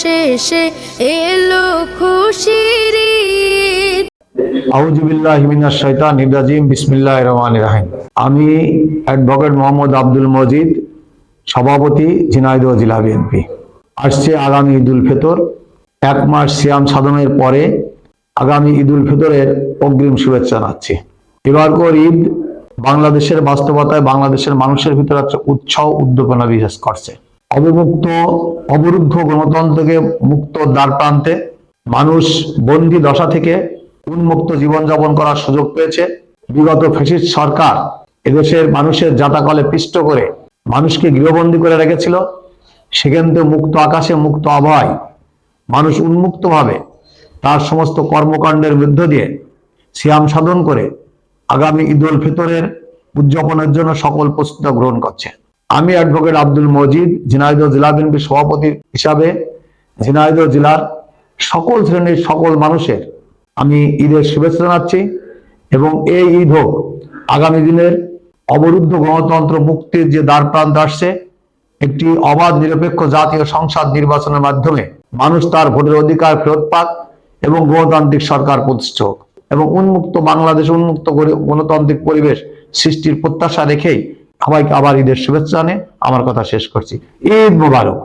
শেষে এলো খুশির আমি অ্যাডভোকেট মোহাম্মদ আব্দুল মজিদ, সভাপতি ঝিনাইদহ জেলা বিএনপি। আসছে আগামী ঈদুল ফিতর। এক মাস সিয়াম সাধনের পরে আগামী ঈদুল ফিতরের অগ্রিম শুভেচ্ছা জানাচ্ছি। এবারকার ঈদ বাংলাদেশের বাস্তবতায় বাংলাদেশের মানুষের ভিতরে একটা উৎসাহ, উদ্দীপনা বিশেষ করছে। অবমুক্ত, অবরুদ্ধ গণতন্ত্রকে মুক্ত দ্বার প্রান্তে মানুষ বন্দি দশা থেকে উন্মুক্ত জীবনযাপন করার সুযোগ পেয়েছে। বিগত ফ্যাসিস্ট সরকার এদেশের মানুষের জাতাকলে পিষ্ট করে মানুষকে গৃহবন্দী করে রেখেছিল। সেখান থেকে মুক্ত আকাশে মুক্ত আবহাওয়ায় মানুষ উন্মুক্তভাবে তার সমস্ত কর্মকাণ্ডের মধ্য দিয়ে সিয়াম সাধন করে আগামী ঈদ উল ফিতরের উদযাপনের জন্য সকল প্রস্তুতি গ্রহণ করছে। আমি অ্যাডভোকেট আব্দুল মজিদ, ঝিনাইদহ জেলা বিএনপি সভাপতি হিসাবে, ঝিনাইদহ জেলার সকল শ্রেণির সকল মানুষের আমি ঈদের শুভেচ্ছা জানাচ্ছি এবং এই ঈদ হোক আগামী দিনের অবরুদ্ধ গণতন্ত্র মুক্তির যে দ্বার প্রান্ত আসছে, একটি অবাধ নিরপেক্ষ জাতীয় সংসদ নির্বাচনের মাধ্যমে মানুষ তার ভোটের অধিকার ফেরত পাক এবং গণতান্ত্রিক সরকার প্রতিষ্ঠা এবং উন্মুক্ত বাংলাদেশ, উন্মুক্ত করে গণতান্ত্রিক পরিবেশ সৃষ্টির প্রত্যাশা রেখেই সবাইকে আবার ঈদের শুভেচ্ছা জানে আমার কথা শেষ করছি। ঈদ মোবারক।